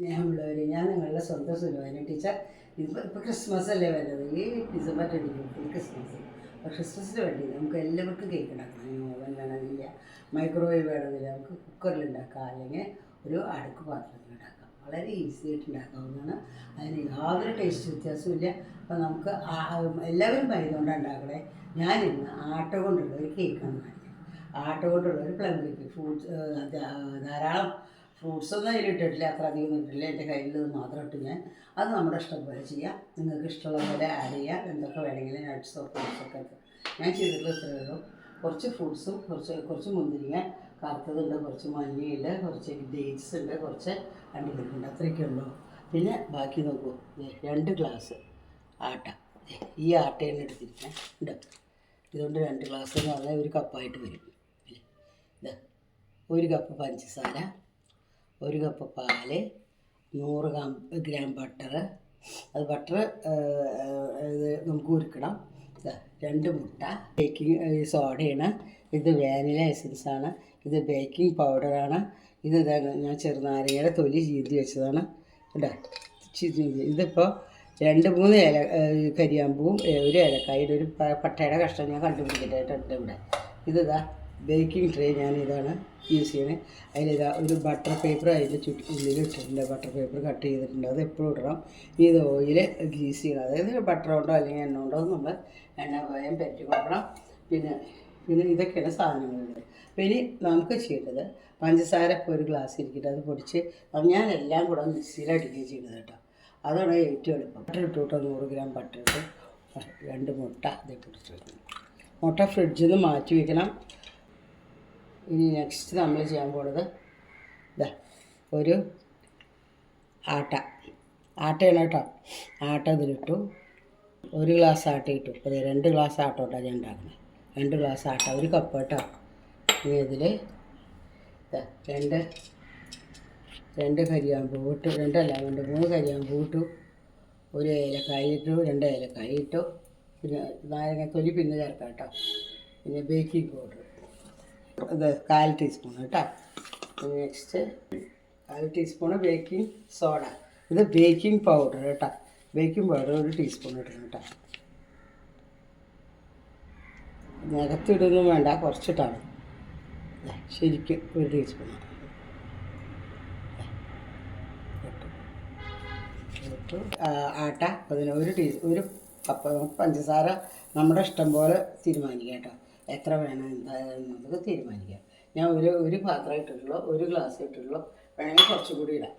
സ്നേഹമുള്ളവരെ ഞാൻ നിങ്ങളുടെ സ്വന്തം സുലുവാന ടീച്ചർ. ഇപ്പോൾ ഇപ്പോൾ ക്രിസ്മസ് അല്ലേ വരുന്നത് ഈ ഡിസംബർ ട്വന്റി ഫിഫ്റ്റീൻ ക്രിസ്മസ്. അപ്പോൾ ക്രിസ്മസിന് വേണ്ടി നമുക്ക് എല്ലാവർക്കും കേക്ക് ഉണ്ടാക്കണം ഓവൻ വേണമെന്നില്ല മൈക്രോവേവ് വേണമെന്നില്ല നമുക്ക് കുക്കറിൽ ഉണ്ടാക്കാം അല്ലെങ്കിൽ ഒരു അടുക്ക് പാത്രത്തിൽ ഉണ്ടാക്കാം. വളരെ ഈസി ആയിട്ട് ഉണ്ടാക്കാവുന്നതാണ്. അതിന് യാതൊരു ടേസ്റ്റ് വ്യത്യാസമില്ല അപ്പോൾ നമുക്ക് എല്ലാവരും മൈദ കൊണ്ടാണ് ഉണ്ടാക്കണേ. ഞാനിന്ന് ആട്ട കൊണ്ടുള്ള ഒരു കേക്കാണ് കാണിക്കുന്നത് ആട്ട കൊണ്ടുള്ള ഒരു പ്ലം കേക്ക് ഫ്രൂട്ട്സ് ധാരാളം ഫ്രൂട്ട്സ് ഒന്നും അതിലിട്ടിട്ടില്ല അത്ര അധികം ഇട്ടിട്ടില്ല. എന്റെ കയ്യിൽ മാത്രം ഇട്ട് ഞാൻ അത് നമ്മുടെ ഇഷ്ടം പോലെ ചെയ്യാം. നിങ്ങൾക്ക് ഇഷ്ടമുള്ള പോലെ ആഡ് ചെയ്യാം. എന്തൊക്കെ വേണമെങ്കിലും നട്ട്സോ ഫ്രൂട്ട്സൊക്കെ ഞാൻ ചെയ്തിട്ടുള്ള ഇത്രയേ ഉള്ളൂ. കുറച്ച് ഫ്രൂട്ട്സും കുറച്ച് കുറച്ച് മുന്തിരിങ്ങ കറുത്തതുണ്ട് കുറച്ച് മഞ്ഞയുണ്ട് കുറച്ച് ഡേറ്റ്സ് ഉണ്ട് കുറച്ച് അണ്ടിപ്പരിപ്പുണ്ട്. അത്രയൊക്കെ ഉള്ളൂ. പിന്നെ ബാക്കി നോക്കൂ. രണ്ട് ഗ്ലാസ് ആട്ട. ഈ ആട്ടയാണ് എടുത്തിരിക്കുന്നത്. ഉണ്ട് ഇതുകൊണ്ട് രണ്ട് ഗ്ലാസ് എന്ന് പറഞ്ഞാൽ ഒരു കപ്പായിട്ട് വരും. ഇതാ ഒരു കപ്പ് പഞ്ചസാര ഒരു കപ്പ് പാൽ നൂറ് ഗ്രാം ഗ്രാം ബട്ടർ അത് ബട്ടർ ഇത് നമുക്ക് ഉരുക്കണം. രണ്ട് മുട്ട. ബേക്കിംഗ് സോഡയാണ്. ഇത് വാനില എസൻസ് ആണ്. ഇത് ബേക്കിംഗ് പൗഡറാണ്. ഇത് ഞാൻ ചെറുനാരങ്ങയുടെ തൊലി ചീന്തി വെച്ചതാണ്. കേട്ടോ ഇതിപ്പോൾ രണ്ട് മൂന്ന് ഏഹ് കരിയാമ്പൂവും ഒരു ഏലക്കായും ഒരു പട്ടയുടെ കഷ്ണം ഞാൻ കണ്ടുപിടിക്കട്ടായിട്ടുണ്ട് ഇവിടെ. ഇതിതാ ബേക്കിംഗ് ട്രേ ഞാൻ ഇതാണ് യൂസ് ചെയ്യണത് അതിലിതാ ഒരു ബട്ടർ പേപ്പർ അതിന്റെ ചുറ്റി ഉള്ളിൽ ഇട്ടിട്ടുണ്ട് ബട്ടർ പേപ്പർ കട്ട് ചെയ്തിട്ടുണ്ട്. അത് എപ്പോഴും ഇടണം. ഇനി ഇത് ഓയിൽ ഗ്രീസ് ചെയ്യണം. അതായത് ബട്ടർ കൊണ്ടോ അല്ലെങ്കിൽ എണ്ണ കൊണ്ടോ നമ്മൾ എണ്ണ പോയാൽ പറ്റി കൊടുക്കണം. പിന്നെ പിന്നെ ഇതൊക്കെയാണ് സാധനങ്ങളുള്ളത് അപ്പോൾ ഇനി നമുക്ക് ചെയ്യേണ്ടത് പഞ്ചസാര ഇപ്പോൾ ഒരു ഗ്ലാസ് ഇരിക്കട്ടെ. അത് പൊടിച്ച് അത് ഞാൻ എല്ലാം കൂടെ മിക്സിയിൽ അടിക്കുകയും ചെയ്യുന്നത് കേട്ടോ. അതാണ് ഏറ്റവും എളുപ്പം. ബട്ടർ ഇട്ടു കേട്ടോ നൂറ് ഗ്രാം ബട്ടർ ഇട്ട്. രണ്ട് മുട്ട ഇതേ പൊടിച്ച് മുട്ട ഫ്രിഡ്ജിൽ നിന്ന് മാറ്റി വെക്കണം. ഇനി നെക്സ്റ്റ് നമ്മൾ ചെയ്യാൻ പോണത് ഇതാ ഒരു ആട്ട. ആട്ടയാണ് കേട്ടോ. ആട്ട ഇതിലിട്ടു. ഒരു ഗ്ലാസ് ആട്ട ഇട്ടു. അപ്പോൾ രണ്ട് ഗ്ലാസ് ആട്ട കേട്ടോ ഞാൻ ഉണ്ടാക്കുന്നത് രണ്ട് ഗ്ലാസ് ആട്ട ഒരു കപ്പ് കേട്ടോ. ഇനി ഇതിൽ രണ്ട് രണ്ട് കരിയാമ്പൂ ഇട്ടു. രണ്ടല്ല രണ്ട് മൂന്ന് കരിയാമ്പൂ ഇട്ടു. ഒരു ഏലക്കായ ഇട്ടു. രണ്ട് ഏലക്കായ ഇട്ടു. പിന്നെ നാരങ്ങ തൊലി പിന്നെ ചേർക്കാം കേട്ടോ. പിന്നെ ബേക്കിംഗ് പൗഡർ ഇത് കാൽ ടീസ്പൂൺ കേട്ടോ. നെക്സ്റ്റ് കാൽ ടീസ്പൂണ് ബേക്കിംഗ് സോഡ ഇത് ബേക്കിംഗ് പൗഡർ കേട്ടോ. ബേക്കിംഗ് പൗഡർ ഒരു ടീസ്പൂൺ ഇടണം കേട്ടോ. നികത്തിടൊന്നും വേണ്ട കുറച്ചിട്ടാണ്. ശരിക്കും ഒരു ടീസ്പൂൺ. ആട്ട. അതിന് ഒരു ടീ ഒരു കപ്പ് പഞ്ചസാര നമ്മുടെ ഇഷ്ടം പോലെ തീരുമാനിക്കാം കേട്ടോ. എത്ര വേണം എന്താ നമുക്ക് തീരുമാനിക്കാം. ഞാൻ ഒരു ഒരു പാത്രം ഇട്ടിട്ടുള്ളൂ ഒരു ഗ്ലാസ് ഇട്ടിട്ടുള്ളൂ. വേണമെങ്കിൽ കുറച്ചും കൂടി ഇടാം.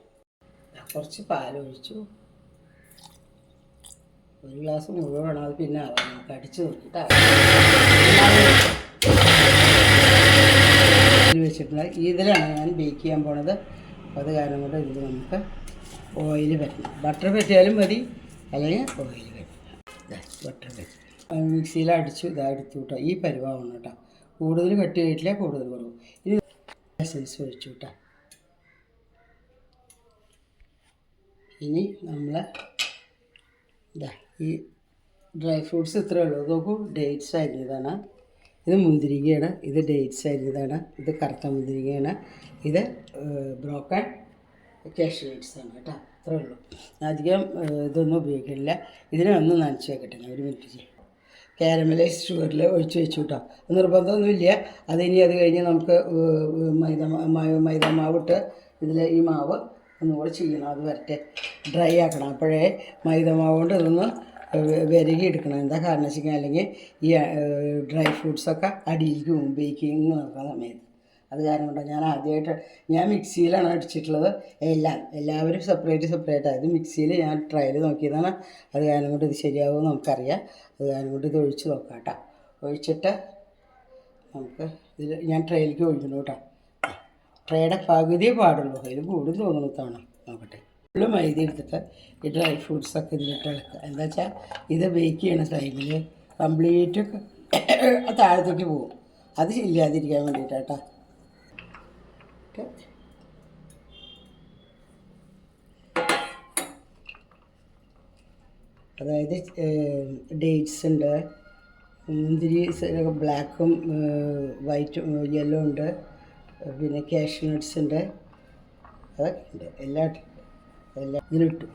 കുറച്ച് പാലൊഴിച്ചു ഒരു ഗ്ലാസ് മുഴുവൻ അത് പിന്നെ നമുക്ക് അടിച്ച് നോക്കിയിട്ട് വെച്ചിട്ടുണ്ട് ഇതിലാണ് ഞാൻ ബേക്ക് ചെയ്യാൻ പോണത്. അത് കാരണം കൊണ്ട് ഇതിൽ നമുക്ക് ഓയിൽ പറ്റണം ബട്ടർ പറ്റിയാലും മതി അല്ലെങ്കിൽ ഓയിൽ പറ്റണം ബട്ടർ പറ്റി. മിക്സിയിൽ അടിച്ചു ഇതാ എടുത്തു കേട്ടോ. ഈ പരിവാണ് കേട്ടോ. കൂടുതൽ കട്ടി ആയിട്ടില്ല കൂടുതൽ കുറവ്. ഇനി എസൻസ് ഒഴിച്ചു കേട്ടോ. ഇനി നമ്മൾ ഇതാ ഈ ഡ്രൈ ഫ്രൂട്ട്സ് ഇത്രയേ ഉള്ളൂ. നോക്കൂ ഡേറ്റ്സ് അരിഞ്ഞതാണ്. ഇത് മുന്തിരിങ്ങയാണ്. ഇത് ഡേറ്റ്സ് അരിഞ്ഞതാണ്. ഇത് കറുത്ത മുന്തിരിങ്ങയാണ്. ഇത് ബ്രോക്കൺ ക്യാഷ് ആണ് കേട്ടോ. അത്രേ ഉള്ളൂ. അധികം ഇതൊന്നും ഉപയോഗിക്കില്ല ഇതിനെ ഒന്ന് നനച്ച് വെക്കട്ടെ. ഒരു മിനിറ്റ് ചെയ്യും കാരമലൈസ് ഷുഗറിൽ ഒഴിച്ച് വെച്ചു കേട്ടോ. നിർബന്ധമൊന്നുമില്ല. അതിനി അത് കഴിഞ്ഞ് നമുക്ക് മൈദ മാവ് മൈദ മാവിട്ട് ഇതിൽ ഈ മാവ് ഒന്നുകൂടെ ചെയ്യണം. അത് വരട്ടെ. ഡ്രൈ ആക്കണം. അപ്പോഴേ മൈദ മാവ് കൊണ്ട് ഇതൊന്ന് വിരകി എടുക്കണം. എന്താ കാരണം വെച്ചാൽ അല്ലെങ്കിൽ ഈ ഡ്രൈ ഫ്രൂട്ട്സൊക്കെ അടിയിലേക്ക് പോകും ബേക്കിങ് നടക്കുന്ന സമയത്ത്. അത് കാരണം കൊണ്ട് ഞാൻ ആദ്യമായിട്ട് ഞാൻ മിക്സിയിലാണ് അടിച്ചിട്ടുള്ളത്. എല്ലാം എല്ലാവരും സെപ്പറേറ്റ് സെപ്പറേറ്റ് ആയത് മിക്സിയിൽ ഞാൻ ട്രയൽ നോക്കിയതാണ്. അത് കാരണം കൊണ്ട് ഇത് ശരിയാവുമെന്ന് നമുക്കറിയാം. അത് കാരണം കൊണ്ട് ഇത് ഒഴിച്ച് നോക്കാം കേട്ടോ ഒഴിച്ചിട്ട് നമുക്ക് ഇതിൽ ഞാൻ ട്രയലിലേക്ക് ഒഴിക്കുന്നു കേട്ടോ. ട്രയുടെ പകുതിയേ പാടുള്ളൂ. അതിൽ കൂടും തോന്നുന്നു നോക്കട്ടെ. ഫുള്ള് മൈദ എടുത്തിട്ട് ഈ ഡ്രൈ ഫ്രൂട്ട്സൊക്കെ ഇതിലിട്ട് ഇളക്കുക എന്താ വെച്ചാൽ ഇത് ബേക്ക് ചെയ്യണ ടൈമിൽ കംപ്ലീറ്റ് താഴത്തേക്ക് പോകും. അത് ഇല്ലാതിരിക്കാൻ വേണ്ടിയിട്ടാട്ടാ ഓക്കെ. അതായത് ഡേറ്റ്സ് ഉണ്ട്. മുന്തിരി ബ്ലാക്കും വൈറ്റും യെല്ലോ ഉണ്ട്. പിന്നെ കാഷ്യൂ നട്ട്സ് ഉണ്ട്. അതൊക്കെ ഉണ്ട്. എല്ലാ എല്ലാം ഇതിലിട്ടു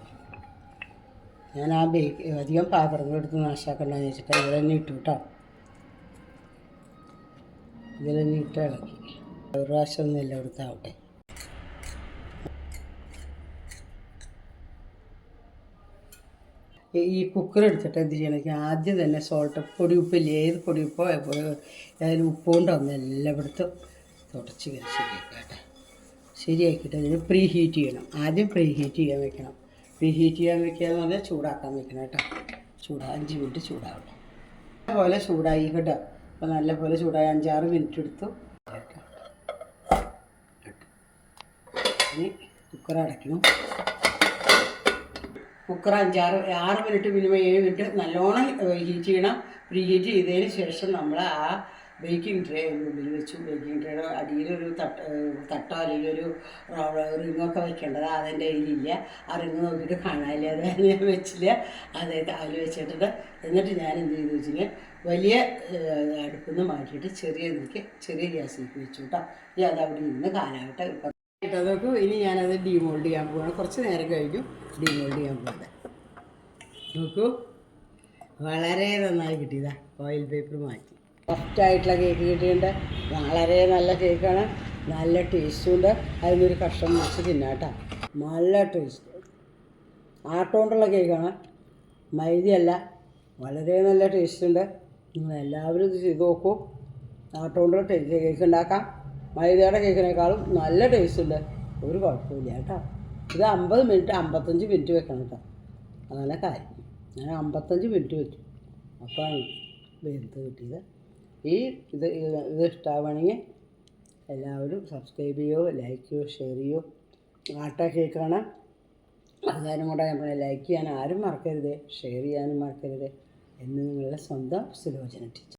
ഞാൻ ആ ബേക്ക് അധികം പാത്രങ്ങൾ എടുത്ത് നാശാക്കണ്ടെന്ന് വെച്ചിട്ട് ഇതിൽ തന്നെ ഇട്ടു കേട്ടോ ഇതിൽ തന്നെ ഇട്ട് ഇളക്കി. ഒരു പ്രാവശ്യം ഒന്ന് എല്ലാം എടുത്താവട്ടെ ഈ- കുക്കർ എടുത്തിട്ട് എന്ത് ചെയ്യണമെങ്കിൽ ആദ്യം തന്നെ സോൾട്ട് ഉപ്പ് ഏത് പൊടിയുപ്പോ അതിന് ഉപ്പ് കൊണ്ടൊന്ന് എല്ലായിടത്തും തുടച്ച് കയറി ശരിയാക്കട്ടെ ശരിയാക്കിയിട്ട് അതിന് പ്രീ ഹീറ്റ് ചെയ്യണം. ആദ്യം പ്രീ ഹീറ്റ് ചെയ്യാൻ വെക്കണം. പ്രീ ഹീറ്റ് ചെയ്യാൻ വെക്കുക എന്ന് പറഞ്ഞാൽ ചൂടാക്കാൻ വെക്കണം കേട്ടോ. ചൂടാ അഞ്ച് മിനിറ്റ് ചൂടാവട്ടെ. പോലെ ചൂടായി കേട്ടോ. അപ്പോൾ നല്ലപോലെ ചൂടായി അഞ്ചാറ് മിനിറ്റ് എടുത്തു കേട്ടോ. ഇനി കുക്കർ അടയ്ക്കണം. കുക്കർ അഞ്ചാറ് ആറ് മിനിറ്റ് മിനിമം ഏഴ് മിനിറ്റ് നല്ലോണം ഹീറ്റ് ചെയ്യണം. പ്രീഹീറ്റ് ചെയ്തതിന് ശേഷം നമ്മൾ ആ ബേക്കിംഗ് ട്രേ ഉള്ളിൽ വെച്ചു ബേക്കിംഗ് ട്രേയുടെ അടിയിലൊരു തട്ട തട്ടോ അല്ലെങ്കിൽ ഒരു റിങ്ങൊക്കെ വെക്കേണ്ടത് അതെന്റെ കയ്യിലില്ല ആ റിങ് നോക്കിയിട്ട് കാണാനില്ല അത് ഞാൻ വെച്ചില്ല അതായത് അതിൽ വെച്ചിട്ടുണ്ട് എന്നിട്ട് ഞാൻ എന്ത് ചെയ്തു വെച്ചാൽ വലിയ അടുപ്പിൽ നിന്ന് മാറ്റിയിട്ട് ചെറിയ ഇതിലേക്ക് ചെറിയ ഗ്യാസിലേക്ക് വെച്ചു കേട്ടോ. ഇനി അത് അവിടെ ഇരുന്ന് കാലാവട്ടെ. കേട്ടോ നോക്കൂ ഇനി ഞാനത് ഡീമോൾഡ് ചെയ്യാൻ പോവാണ്. കുറച്ച് നേരം കഴിഞ്ഞു ഡീമോൾഡ് ചെയ്യാൻ പോകുന്നത് നോക്കൂ. വളരെ നന്നായി കിട്ടിയതാ. ഓയിൽ പേപ്പർ മാറ്റി. സോഫ്റ്റ് ആയിട്ടുള്ള കേക്ക് കിട്ടിയിട്ടുണ്ട്. വളരെ നല്ല കേക്കാണ് നല്ല ടേസ്റ്റും ഉണ്ട്. അതിനൊരു കഷ്ണം മുറിച്ച് തിന്നാട്ടാ നല്ല ടേസ്റ്റ് ആട്ടോണ്ടുള്ള കേക്കാണ് മൈദയല്ല. വളരെ നല്ല ടേസ്റ്റ് ഉണ്ട്. നിങ്ങൾ എല്ലാവരും ഇത് ചെയ്ത് നോക്കൂ. ആട്ടോണ്ടുള്ള കേക്ക് ഉണ്ടാക്കാം. മൈദയുടെ കേക്കിനേക്കാളും നല്ല ടേസ്റ്റ് ഉണ്ട്. ഒരു കുഴപ്പമില്ല കേട്ടോ. ഇത് അമ്പത് മിനിറ്റ് അമ്പത്തഞ്ച് മിനിറ്റ് വെക്കണം കേട്ടോ. അങ്ങനെ കാര്യം. ഞാൻ അമ്പത്തഞ്ച് മിനിറ്റ് വെച്ചു. അപ്പോഴാണ് വെന്ത് കിട്ടിയത്. ഈ ഇത് ഇത് ഇഷ്ടമാവണമെങ്കിൽ എല്ലാവരും സബ്സ്ക്രൈബ് ചെയ്യോ ലൈക്ക് ചെയ്യോ ഷെയർ ചെയ്യോ. ആട്ട കേക്കാണ് അതുകാരം കൂടെ നമ്മളെ ലൈക്ക് ചെയ്യാൻ ആരും മറക്കരുത് ഷെയർ ചെയ്യാനും മറക്കരുത് എന്ന് നിങ്ങളുടെ സ്വന്തം സുലോചന ടീച്ചർ